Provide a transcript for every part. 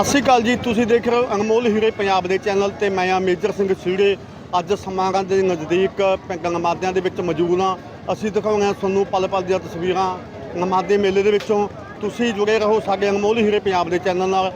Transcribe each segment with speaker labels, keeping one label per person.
Speaker 1: ਸਤਿ ਸ਼੍ਰੀ ਅਕਾਲ ਜੀ, ਤੁਸੀਂ ਦੇਖ ਰਹੇ ਹੋ ਅਨਮੋਲ ਹੀਰੇ ਪੰਜਾਬ ਦੇ ਚੈਨਲ ਤੇ ਮੈਂ ਆ ਮੇਜਰ ਸਿੰਘ ਸੀੜੇ ਅੱਜ ਸਮਾਗਮ ਦੇ ਨਜ਼ਦੀਕ ਪਿੰਡ ਨਮਾਦਿਆਂ ਦੇ ਵਿੱਚ ਮੌਜੂਦ ਹਾਂ। ਅਸੀਂ ਦਿਖਾਉਂਦੇ ਹਾਂ ਤੁਹਾਨੂੰ ਪਲ ਪਲ ਦੀਆਂ ਤਸਵੀਰਾਂ ਨਮਾਦੇ ਮੇਲੇ ਦੇ ਵਿੱਚੋਂ। ਤੁਸੀਂ ਜੁੜੇ ਰਹੋ ਸਾਡੇ ਅਨਮੋਲ ਹੀਰੇ ਪੰਜਾਬ ਦੇ ਚੈਨਲ ਨਾਲ।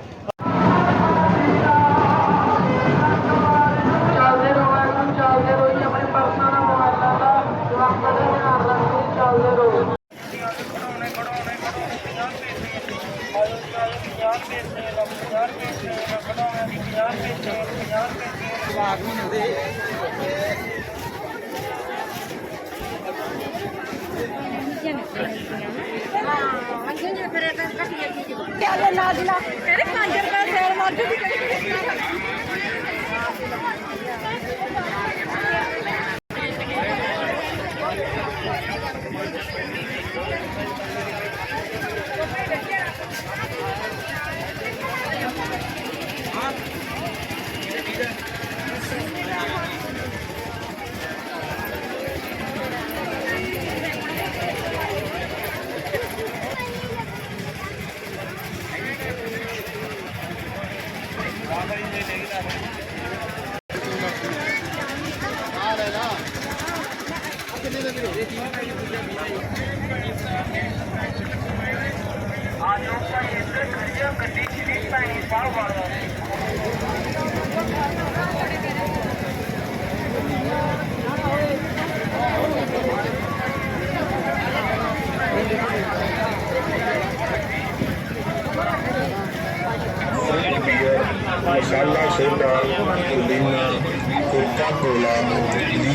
Speaker 2: ਕਿਆ ਲਾ ਦਿਲਾ ਤੇਰੇ 5 ਰੁਪਏ ਸੇਲ ਮਰ ਜੂਗੀ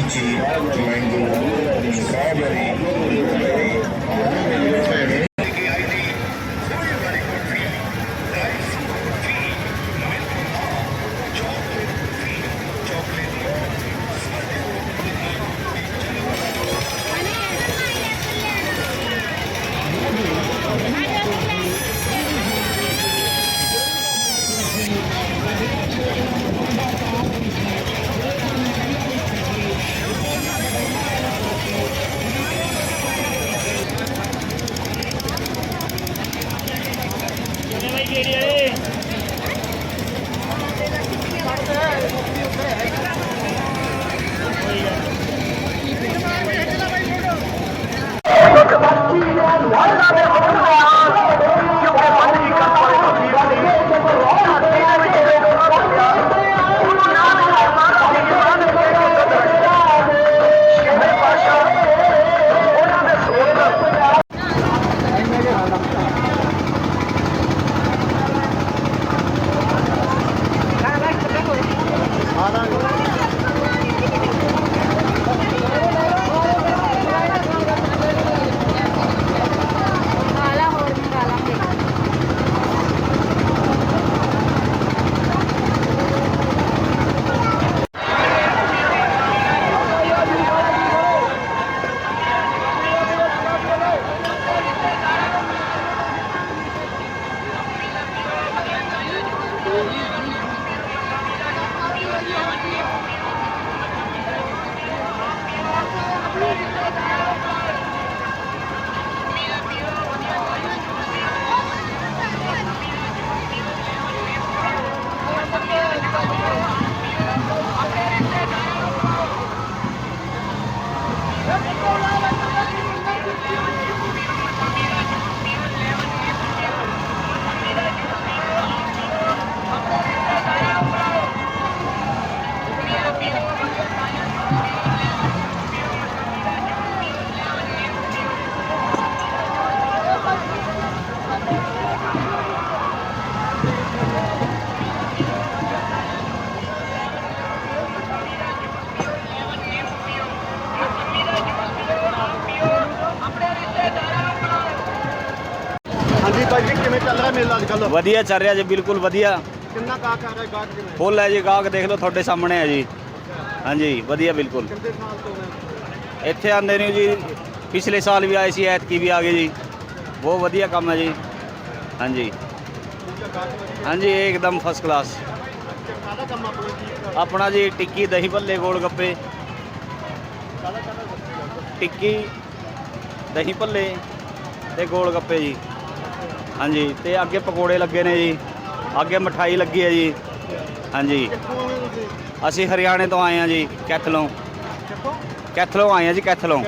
Speaker 1: to join ਚੱਲ
Speaker 3: ਵਧੀਆ ਚੱਲ ਰਿਹਾ ਜੀ ਬਿਲਕੁਲ ਵਧੀਆ।
Speaker 1: ਕਿੰਨਾ ਗਾਹਕ ਆ ਰਿਹਾ ਗਾਹਕ ਕਿਵੇਂ?
Speaker 3: ਫੁੱਲ ਹੈ ਜੀ ਗਾਹਕ ਦੇਖ ਲਓ ਤੁਹਾਡੇ ਸਾਹਮਣੇ ਹੈ ਜੀ। ਹਾਂਜੀ ਵਧੀਆ ਬਿਲਕੁਲ।
Speaker 1: ਕਿੰਨੇ ਸਾਲ ਤੋਂ ਨੇ
Speaker 3: ਇੱਥੇ ਆਉਂਦੇ ਨੇ ਜੀ ਪਿਛਲੇ ਸਾਲ ਵੀ ਆਏ ਸੀ ਐਤਕੀ ਵੀ ਆ ਗਏ ਜੀ। ਬਹੁਤ ਵਧੀਆ ਕੰਮ ਹੈ ਜੀ। ਹਾਂਜੀ। ਹਾਂਜੀ ਇੱਕਦਮ ਫਸਟ ਕਲਾਸ
Speaker 1: ਆਪਣਾ
Speaker 3: ਜੀ ਟਿੱਕੀ ਦਹੀਂ ਭੱਲੇ ਗੋਲ ਗੱਪੇ। ਟਿੱਕੀ ਦਹੀਂ ਭੱਲੇ ਤੇ ਗੋਲ ਗੱਪੇ ਜੀ। ਹਾਂਜੀ ਤੇ ਅੱਗੇ ਪਕੌੜੇ ਲੱਗੇ ਨੇ ਜੀ। ਅੱਗੇ ਮਠਾਈ ਲੱਗੀ ਹੈ ਜੀ। ਹਾਂਜੀ। ਅਸੀਂ ਹਰਿਆਣੇ ਤੋਂ ਆਏ ਹਾਂ ਜੀ ਕੈਥਲੋਂ।
Speaker 1: ਕਿੱਥੋਂ?
Speaker 3: ਕੈਥਲੋਂ ਆਏ ਹਾਂ ਜੀ ਕੈਥਲੋਂ।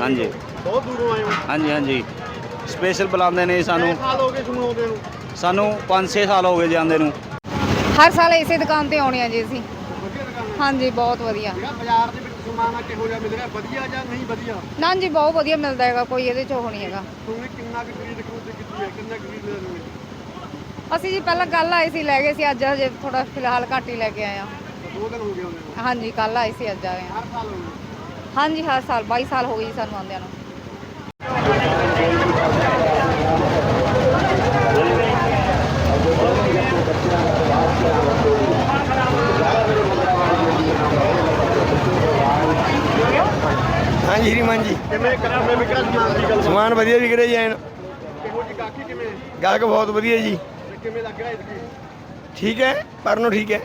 Speaker 3: ਹਾਂਜੀ।
Speaker 1: ਬਹੁਤ ਦੂਰੋਂ ਆਏ ਹੋ।
Speaker 3: ਹਾਂਜੀ ਹਾਂਜੀ। ਸਪੈਸ਼ਲ ਬੁਲਾਉਂਦੇ ਨੇ ਸਾਨੂੰ।
Speaker 1: ਕਿੰਨੇ ਸਾਲ ਹੋ ਗਏ ਤੁਹਾਨੂੰ ਆਉਂਦੇ ਨੂੰ?
Speaker 3: ਸਾਨੂੰ 5-6 ਸਾਲ ਹੋ ਗਏ ਜਾਂਦੇ ਨੂੰ।
Speaker 2: ਹਰ ਸਾਲ ਇਸੇ ਦੁਕਾਨ ਤੇ ਆਉਣੇ ਆ ਜੀ ਅਸੀਂ। ਹਾਂਜੀ ਬਹੁਤ ਵਧੀਆ।
Speaker 1: ਜਿਹੜਾ ਬਾਜ਼ਾਰ ਦੇ ਵਿੱਚ ਸਮਾਨ ਆ ਕਿਹੋ ਜਿਹਾ ਮਿਲ ਰਿਹਾ? ਵਧੀਆ ਜਾਂ ਨਹੀਂ ਵਧੀਆ?
Speaker 2: ਨਾ ਜੀ ਬਹੁਤ ਵਧੀਆ ਮਿਲਦਾ ਹੈਗਾ ਕੋਈ ਇਹਦੇ ਚ ਉਹ ਨਹੀਂ ਹੈਗਾ।
Speaker 1: ਤੁਸੀਂ ਕਿੰਨਾ ਕੁ ਖਰੀਦ ਹੈ ਕਿੰਨਾ ਕੁ
Speaker 2: ਅਸੀਂ ਜੀ ਪਹਿਲਾਂ ਕੱਲ ਆਏ ਸੀ ਲੈ ਗਏ ਸੀ ਅੱਜ ਹਜੇ ਥੋੜਾ ਫਿਲਹਾਲ ਘੱਟ ਹੀ ਲੈ ਕੇ ਆਏ ਆ
Speaker 1: ਦੋ ਦਿਨ ਹੋ ਗਏ ਆਉਂਦੇ ਨੂੰ।
Speaker 2: ਹਾਂਜੀ ਕੱਲ ਆਏ ਸੀ ਅੱਜ ਆ
Speaker 1: ਹਰ ਸਾਲ ਹੋ ਗਏ।
Speaker 2: ਹਾਂਜੀ ਹਰ ਸਾਲ 22 ਸਾਲ ਹੋ ਗਏ ਜੀ ਸਾਨੂੰ ਆਉਂਦਿਆਂ ਨੂੰ।
Speaker 4: ਹਾਂਜੀ ਸ਼੍ਰੀਮਾਨ ਜੀ
Speaker 1: ਕਿਵੇਂ ਵਿਕਰਾ ਸਮਾਨ ਦੀ ਗੱਲ?
Speaker 4: ਸਮਾਨ ਵਧੀਆ ਵਿਕ ਰਿਹਾ ਜੀ ਐਨ।
Speaker 1: ਗਾਹਕੀ ਕਿਵੇਂ?
Speaker 4: ਗਾਹਕ ਬਹੁਤ ਵਧੀਆ ਜੀ।
Speaker 1: ਤੇ ਕਿਵੇਂ ਲੱਗ ਰਿਹਾ ਇਸਕੀ
Speaker 4: ਠੀਕ ਹੈ ਪਰ ਨੂੰ ਠੀਕ ਹੈ।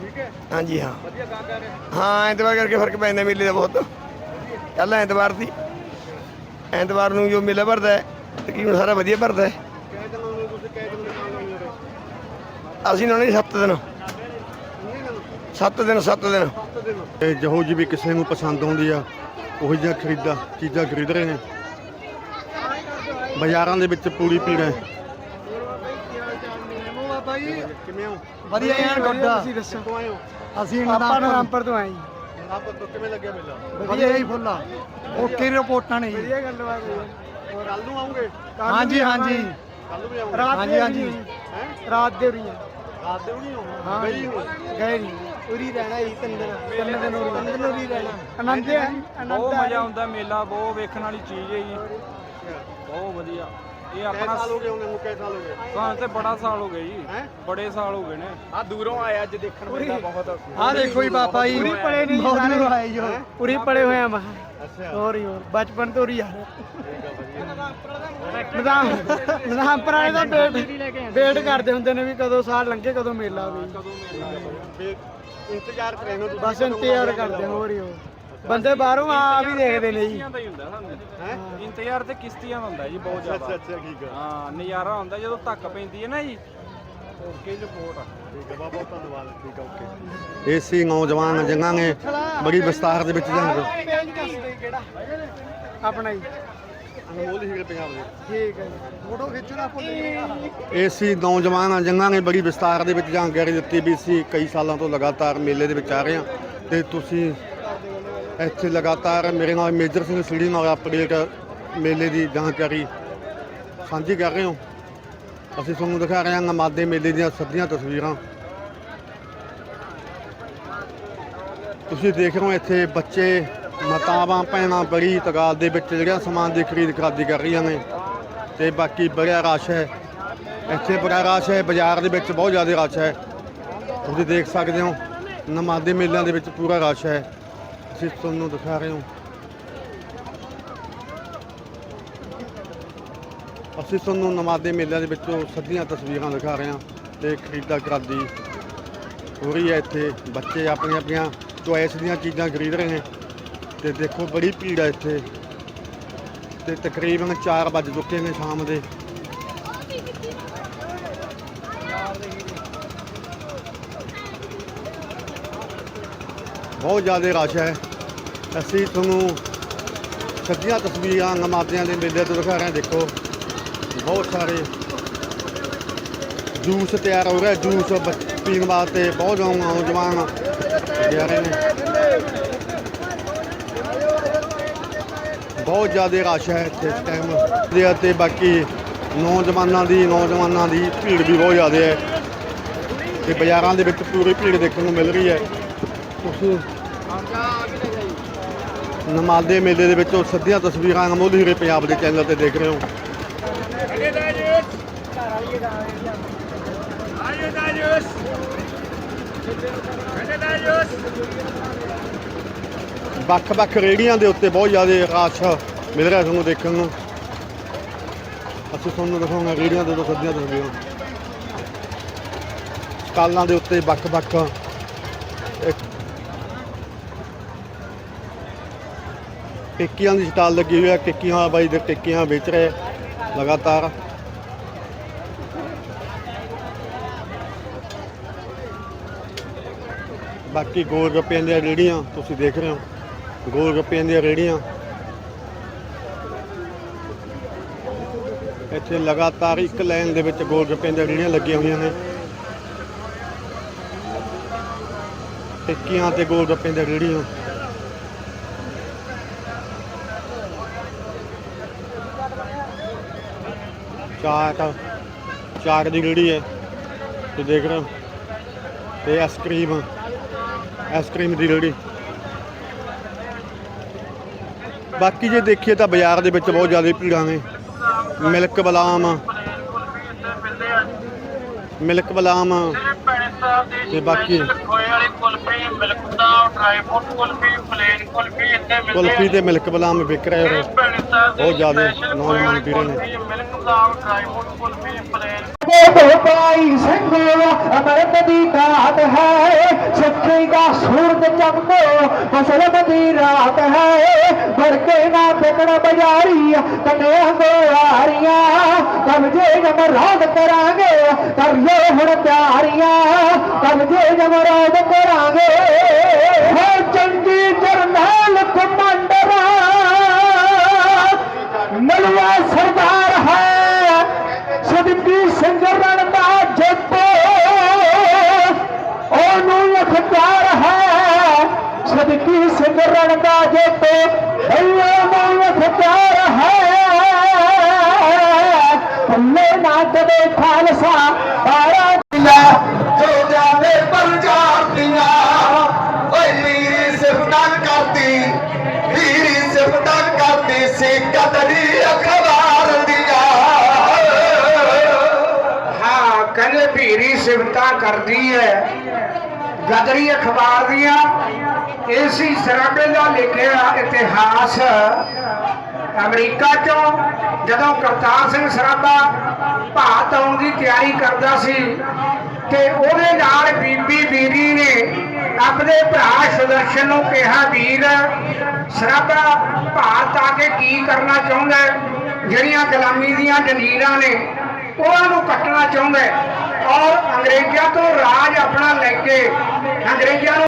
Speaker 1: ਠੀਕ ਹੈ?
Speaker 4: ਹਾਂਜੀ ਹਾਂ।
Speaker 1: ਵਧੀਆ ਗਾਹਕ ਆ ਰਿਹਾ।
Speaker 4: ਹਾਂ ਐਤਵਾਰ ਕਰਕੇ ਫ਼ਰਕ ਪੈਂਦਾ ਮੇਲੇ ਦਾ ਬਹੁਤ। ਕੱਲ ਐਤਵਾਰ ਸੀ। ਐਤਵਾਰ ਨੂੰ ਜੋ ਮੇਲਾ ਭਰਦਾ ਹੈ ਤਕਰੀਬਨ ਸਾਰਾ ਵਧੀਆ ਭਰਦਾ ਹੈ।
Speaker 1: ਕਹਿ ਦਿਨ ਆਉਂਦੇ ਤੁਸੀਂ? ਕਹਿ ਦਿਨ ਦੁਕਾਨ ਲਾਉਂਦੇ ਰਹੇ
Speaker 4: ਅਸੀਂ ਲਾਉਣੇ 7 ਦਿਨ।
Speaker 1: ਨਹੀਂ ਨਾ
Speaker 4: 7 ਦਿਨ 7 ਦਿਨ।
Speaker 1: ਸੱਤ ਦਿਨ। ਇਹ ਜਿਹੋ ਜੀ ਵੀ ਕਿਸੇ ਨੂੰ ਪਸੰਦ ਆਉਂਦੀ ਆ ਉਹੀ ਜਿਹਾ ਖਰੀਦਾ ਚੀਜ਼ਾਂ ਖਰੀਦ ਰਹੇ ਨੇ। ਬਾਜ਼ਾਰਾਂ ਦੇ ਵਿੱਚ ਪੂਰੀ ਭੀੜ ਹੈ। ਕਿਵੇਂ ਹੋ?
Speaker 5: ਵਧੀਆ ਯਾਰ ਗੱਡਾ ਤੁਸੀਂ ਦੱਸੋ?
Speaker 1: ਕਿੱਥੋਂ ਆਏ ਹੋ?
Speaker 5: ਅਸੀਂ ਆਪਾਂ ਰਾਮਪੁਰ ਤੋਂ ਆਏ ਜੀ।
Speaker 1: ਆਪ ਤੋਂ ਕਿਵੇਂ ਲੱਗਿਆ ਮੇਲਾ?
Speaker 5: ਵਧੀਆ ਹੀ ਫੁੱਲਾ ਓਕੇ ਰਿਪੋਰਟਾਂ ਨੇ ਜੀ। ਵਧੀਆ ਗੱਲਬਾਤ
Speaker 1: ਕੱਲ ਨੂੰ ਆਉਂਗੇ?
Speaker 5: ਹਾਂਜੀ ਹਾਂਜੀ।
Speaker 1: ਕੱਲ ਨੂੰ ਵੀ ਆਉਂਗੇ।
Speaker 5: ਰਾਤ ਹਾਂਜੀ ਹਾਂਜੀ।
Speaker 1: ਹੈ?
Speaker 5: ਰਾਤ ਦੇ ਉਰੀਆਂ
Speaker 1: ਰਾਤ ਦੇ
Speaker 5: ਹਾਂ
Speaker 1: ਆਉਂਗੇ ਗਈ ਹੋ
Speaker 5: ਗਏ ਨਹੀਂ ਉਰੀ ਰਹਿਣਾ ਜੀ ਤਿੰਨ ਦਿਨ ਤਿੰਨ ਦਿਨ ਉਰੀ ਤਿੰਨ ਦਿਨ ਉਰੀ ਰਹਿਣਾ। ਆਨੰਦ ਹੈ ਆਨੰਦ
Speaker 6: ਬਹੁਤ
Speaker 5: ਹੈ
Speaker 6: ਮਜ਼ਾ ਆਉਂਦਾ ਮੇਲਾ ਬਹੁਤ ਵੇਖਣ ਵਾਲੀ ਚੀਜ਼ ਹੈ ਜੀ। ਬਹੁਤ ਵਧੀਆ। ਇਹ ਆਪਣਾ
Speaker 1: ਸਾਲ ਹੋ ਗਏ ਉਹਨੇ ਕਿੰਨੇ ਸਾਲ ਹੋ ਗਏ?
Speaker 6: ਸਾਨੂੰ ਤੇ ਬੜਾ ਸਾਲ ਹੋ ਗਏ ਜੀ।
Speaker 1: ਹੈਂ?
Speaker 6: ਬੜੇ ਸਾਲ ਹੋ ਗਏ ਨੇ। ਆ ਦੂਰੋਂ ਆਏ ਅੱਜ ਦੇਖਣ ਮੇਲਾ ਬਹੁਤ
Speaker 5: ਆ। ਦੇਖੋ ਜੀ ਬਾਬਾ ਜੀ। ਉਰੀ ਪੜੇ ਨਹੀਂ ਬਹੁਤ ਦੂਰ ਆਏ ਜੋ ਉਰੀ ਪੜੇ ਹੋਏ ਆ ਮਾ।
Speaker 1: ਅੱਛਾ।
Speaker 5: ਹੋਰ ਹੀ ਹੋਰ। ਬਚਪਨ ਤੋਂ ਉਰੀ ਆ ਨਿਜ਼ਾਮ ਨਿਜ਼ਾਮ ਪੁਰਾਣੇ ਦਾ ਵੇਟ ਵੇਟ ਕਰਦੇ ਹੁੰਦੇ ਨੇ ਵੀ ਕਦੋਂ ਸਾਲ ਲੰਘੇ ਕਦੋਂ ਮੇਲਾ ਆਵੇ
Speaker 1: ਫਿਰ ਇੰਤਜ਼ਾਰ ਕਰੇ ਨੂੰ ਤੁਸੀਂ
Speaker 5: ਬਸ ਇੰਤਜ਼ਾਰ ਕਰਦੇ ਹੋਰ ਹੀ ਹੋਰ। ਬੰਦੇ ਬਾਹਰੋਂ ਆ ਵੀ ਦੇਖਦੇ ਨੇ ਜੀ।
Speaker 6: ਕਿਸ਼ਤੀਆਂ ਦਾ ਹੀ ਹੁੰਦਾ ਸਾਨੂੰ।
Speaker 1: ਹੈ?
Speaker 6: ਇੰਤਜ਼ਾਰ ਤੇ ਕਿਸ਼ਤੀਆਂ ਦਾ ਹੁੰਦਾ ਜੀ ਬਹੁਤ ਜ਼ਿਆਦਾ।
Speaker 1: ਅੱਛਾ ਠੀਕ ਹੈ
Speaker 6: ਹਾਂ ਨਜ਼ਾਰਾ ਹੁੰਦਾ ਜਦੋਂ ਧੱਕ ਪੈਂਦੀ ਹੈ ਨਾ ਜੀ। ਓਕੇ ਰਿਪੋਰਟ
Speaker 1: ਠੀਕ ਹੈ ਬਹੁਤ ਬਹੁਤ ਧੰਨਵਾਦ। ਠੀਕ ਹੈ ਓਕੇ ਏਸੀ ਨੌਜਵਾਨ ਜੰਗਾਂਗੇ। ਬੜੀ ਵਿਸਤਾਰ ਦੇ ਵਿੱਚ ਜਾਂਗੇ
Speaker 5: ਕਿਹੜਾ? ਆਪਣਾ ਜੀ।
Speaker 1: ਅਨਮੋਲ ਹੀਰੇ ਪੰਜਾਬ ਦੇ।
Speaker 5: ਠੀਕ ਹੈ ਜੀ। ਫੋਟੋ ਖਿੱਚਣਾ ਭੁੱਲ
Speaker 1: ਏਸੀ ਨੌਜਵਾਨ ਜੰਗਾਂਗੇ ਬੜੀ ਵਿਸਤਾਰ ਦੇ ਵਿੱਚ ਜਾਣਕਾਰੀ ਦਿੱਤੀ ਵੀ ਸੀ ਕਈ ਸਾਲਾਂ ਤੋਂ ਲਗਾਤਾਰ ਮੇਲੇ ਦੇ ਵਿੱਚ ਆ ਰਹੇ ਹਾਂ ਤੇ ਤੁਸੀਂ ਇੱਥੇ ਲਗਾਤਾਰ ਮੇਰੇ ਨਾਲ ਮੇਜਰ ਸਿੰਘ ਸਿੜੀ ਨਾਲ ਅਪਡੇਟ ਮੇਲੇ ਦੀ ਜਾਣਕਾਰੀ ਸਾਂਝੀ ਕਰ ਰਹੇ ਹਾਂ। ਅਸੀਂ ਤੁਹਾਨੂੰ ਦਿਖਾ ਰਹੇ ਹਾਂ ਨਮਾਦੇ ਮੇਲੇ ਦੀਆਂ ਸੱਦੀਆਂ ਤਸਵੀਰਾਂ। ਤੁਸੀਂ ਦੇਖ ਰਹੇ ਹੋ ਇੱਥੇ ਬੱਚੇ, ਮਾਤਾਵਾਂ, ਭੈਣਾਂ ਬੜੀ ਤਗਾਦ ਦੇ ਵਿੱਚ ਜਿਹੜੀਆਂ ਸਮਾਨ ਦੀ ਖਰੀਦ ਖਰਾਦੀ ਕਰ ਰਹੀਆਂ ਨੇ ਤੇ ਬਾਕੀ ਬੜਾ ਰਸ਼ ਹੈ। ਇੱਥੇ ਬੜਾ ਰਸ਼ ਹੈ, ਬਾਜ਼ਾਰ ਦੇ ਵਿੱਚ ਬਹੁਤ ਜ਼ਿਆਦਾ ਰਸ਼ ਹੈ। ਤੁਸੀਂ ਦੇਖ ਸਕਦੇ ਹੋ ਨਮਾਦੇ ਮੇਲਿਆਂ ਦੇ ਵਿੱਚ ਪੂਰਾ ਰਸ਼ ਹੈ। ਅਸੀਂ ਤੁਹਾਨੂੰ ਦਿਖਾ ਰਹੇ ਹਾਂ। ਅਸੀਂ ਤੁਹਾਨੂੰ ਨਮਾਦੇ ਮੇਲਿਆਂ ਦੇ ਵਿੱਚੋਂ ਸੱਦੀਆਂ ਤਸਵੀਰਾਂ ਦਿਖਾ ਰਹੇ ਹਾਂ ਤੇ ਖਰੀਦਾ ਕਰਾਦੀ ਹੋ ਰਹੀ ਹੈ ਇੱਥੇ। ਬੱਚੇ ਆਪਣੀਆਂ ਆਪਣੀਆਂ ਚੋਇਸ ਦੀਆਂ ਚੀਜ਼ਾਂ ਖਰੀਦ ਰਹੇ ਨੇ ਤੇ ਦੇਖੋ ਬੜੀ ਭੀੜ ਹੈ ਇੱਥੇ। ਤੇ ਤਕਰੀਬਨ 4 ਵੱਜ ਚੁੱਕੇ ਨੇ ਸ਼ਾਮ ਦੇ। ਬਹੁਤ ਜ਼ਿਆਦਾ ਰਸ਼ ਹੈ। ਅਸੀਂ ਤੁਹਾਨੂੰ ਸੱਜੀਆਂ ਤਸਵੀਰਾਂ ਨਮਾਜ਼ਿਆਂ ਦੇ ਮੇਲੇ ਤੋਂ ਦਿਖਾ ਰਹੇ ਹਾਂ। ਦੇਖੋ, ਬਹੁਤ ਸਾਰੇ ਜੂਸ ਤਿਆਰ ਹੋ ਰਿਹਾ, ਜੂਸ ਪੀਣ ਵਾਸਤੇ ਬਹੁਤ ਨੌਜਵਾਨ ਜਾ ਰਹੇ ਨੇ। ਬਹੁਤ ਜ਼ਿਆਦਾ ਰਸ਼ ਹੈ ਇੱਥੇ ਇਸ ਟਾਈਮ ਦੇ ਅਤੇ ਬਾਕੀ ਨੌਜਵਾਨਾਂ ਦੀ ਨੌਜਵਾਨਾਂ ਦੀ ਭੀੜ ਵੀ ਬਹੁਤ ਜ਼ਿਆਦਾ ਹੈ। ਤੇ ਬਾਜ਼ਾਰਾਂ ਦੇ ਵਿੱਚ ਪੂਰੀ ਭੀੜ ਦੇਖਣ ਨੂੰ ਮਿਲ ਰਹੀ ਹੈ। ਤੁਸੀਂ ਨਮਾਦੇ ਮੇਲੇ ਦੇ ਵਿੱਚੋਂ ਸਿੱਧੀਆਂ ਤਸਵੀਰਾਂ ਅਨਮੋਲ ਹੀਰੇ ਪੰਜਾਬ ਦੇ ਚੈਨਲ ਤੇ ਦੇਖ ਰਹੇ ਹੋ। ਵੱਖ-ਵੱਖ ਰੇੜੀਆਂ ਦੇ ਉੱਤੇ ਬਹੁਤ ਜ਼ਿਆਦਾ ਰਸ਼ ਮਿਲ ਰਿਹਾ ਤੁਹਾਨੂੰ ਦੇਖਣ ਨੂੰ। ਅਸੀਂ ਤੁਹਾਨੂੰ ਦਿਖਾਉਂਗਾ ਰੇੜੀਆਂ ਦੇ ਤੋਂ ਸੱਦੀਆਂ ਤਸਵੀਰਾਂ। ਕਾਲਾਂ ਦੇ ਉੱਤੇ ਵੱਖ-ਵੱਖ ਟਿੱਕੀਆਂ ਦੀ ਸਟਾਲ ਲੱਗੀ ਹੋਈ ਹੈ ਟਿੱਕੀਆਂ ਬਾਈ ਦੇ ਟਿੱਕੀਆਂ ਵੇਚ ਰਹੇ ਲਗਾਤਾਰ। ਬਾਕੀ ਗੋਲ ਗੱਪਿਆਂ ਦੀਆਂ ਰੇੜੀਆਂ ਤੁਸੀਂ ਦੇਖ ਰਹੇ ਹੋ, ਗੋਲ ਗੱਪਿਆਂ ਦੀਆਂ ਰੇੜੀਆਂ ਇੱਥੇ ਲਗਾਤਾਰ ਇੱਕ ਲਾਈਨ ਦੇ ਵਿੱਚ ਗੋਲ ਗੱਪਿਆਂ ਦੀਆਂ ਰੇੜੀਆਂ ਲੱਗੀਆਂ ਹੋਈਆਂ ਨੇ। ਟਿੱਕੀਆਂ ਤੇ ਗੋਲ ਗੱਪਿਆਂ ਦੀਆਂ ਰੇੜੀਆਂ ਚਾਟ ਚਾਟ ਦੀ ਰੇੜੀ ਹੈ। ਤੁਸੀਂ ਦੇਖ ਰਹੇ ਹੋ ਤੇ ਆਈਸਕ੍ਰੀਮ ਆਈਸਕ੍ਰੀਮ ਦੀ ਰੇੜੀ ਬਾਕੀ ਜੇ ਦੇਖੀਏ ਤਾਂ ਬਾਜ਼ਾਰ ਦੇ ਵਿੱਚ ਬਹੁਤ ਜ਼ਿਆਦਾ ਭੀੜਾਂ ਨੇ। ਮਿਲਕ ਬਲਾਮ ਮਿਲਕ ਬਲਾਮ ਤੇ ਬਾਕੀ
Speaker 7: ਖੋਏ ਵਾਲੀ ਕੁਲਫੀ ਮਿਲਕ ਦਾ dry fruit kulfi plain kulfi ਇੱਥੇ
Speaker 1: ਕੁਲਫੀ ਤੇ ਮਿਲਕ ਬਦਾਮ ਵਿਕ ਰਹੇ ਨੇ ਬਹੁਤ ਜ਼ਿਆਦਾ ਨੌਜਵਾਨ ਪੀ ਰਹੇ ਨੇ।
Speaker 7: ਮਿਲਕ ਦਾ dry fruit kulfi plain
Speaker 5: Bhai Singh Amrat ਦੀ ਰਾਤ ਹੈ। ਸੱਚੀ ਦਾ ਸੂਰਜ ਚਮਕੋ ਫਸਲਤ ਦੀ ਰਾਤ ਹੈ। ਭਰ ਕੇ ਬਜ਼ਾਰੀ ਫੇਕਣ ਬਜ਼ਾਰੀ ਕੰਨਿਆ ਜੇ ਕਬਜੇ ਜਮਰਾਦ ਕਰਾਂਗੇ ਕਰ ਲੋ ਹੁਣ ਪਿਆਰੀਆਂ ਕਬਜੇ ਜਮਰਾਦ ਕਰਾਂਗੇ। ਹੋ ਚੰਗੀ ਜਰਨੈਲ ਭੀਰੀ ਕਰਦੀ ਹੈ। ਗਦਰੀ ਅਖਬਾਰ ਦੀਆਂ ਇਸੀ ਸਰਾਬੇ ਦਾ ਲਿਖਿਆ ਇਤਿਹਾਸ। ਅਮਰੀਕਾ ਚੋਂ ਜਦੋਂ ਕਰਤਾਰ ਸਿੰਘ ਸਰਾਬਾ ਭਾਰਤ ਆਉਣ ਦੀ ਤਿਆਰੀ ਕਰਦਾ ਸੀ ਤੇ ਉਹਦੇ ਨਾਲ ਬੀਬੀ ਬੀਰੀ ਨੇ ਆਪਣੇ ਭਰਾ ਸੁਦਰਸ਼ਨ ਨੂੰ ਕਿਹਾ, ਵੀਰ, ਸਰਾਬਾ, ਭਾਰਤ ਆ ਕੇ ਕੀ ਕਰਨਾ ਚਾਹੁੰਦਾ ਜਿਹੜੀਆਂ ਗੁਲਾਮੀ ਦੀਆਂ ਜੰਜੀਰਾਂ ਨੇ, ਉਹਨਾਂ ਨੂੰ ਕੱਟਣਾ ਚਾਹੁੰਦਾ ਔਰ ਅੰਗਰੇਜ਼ਾਂ ਤੋਂ ਰਾਜ ਆਪਣਾ ਲੈ ਕੇ ਅੰਗਰੇਜ਼ਾਂ ਨੂੰ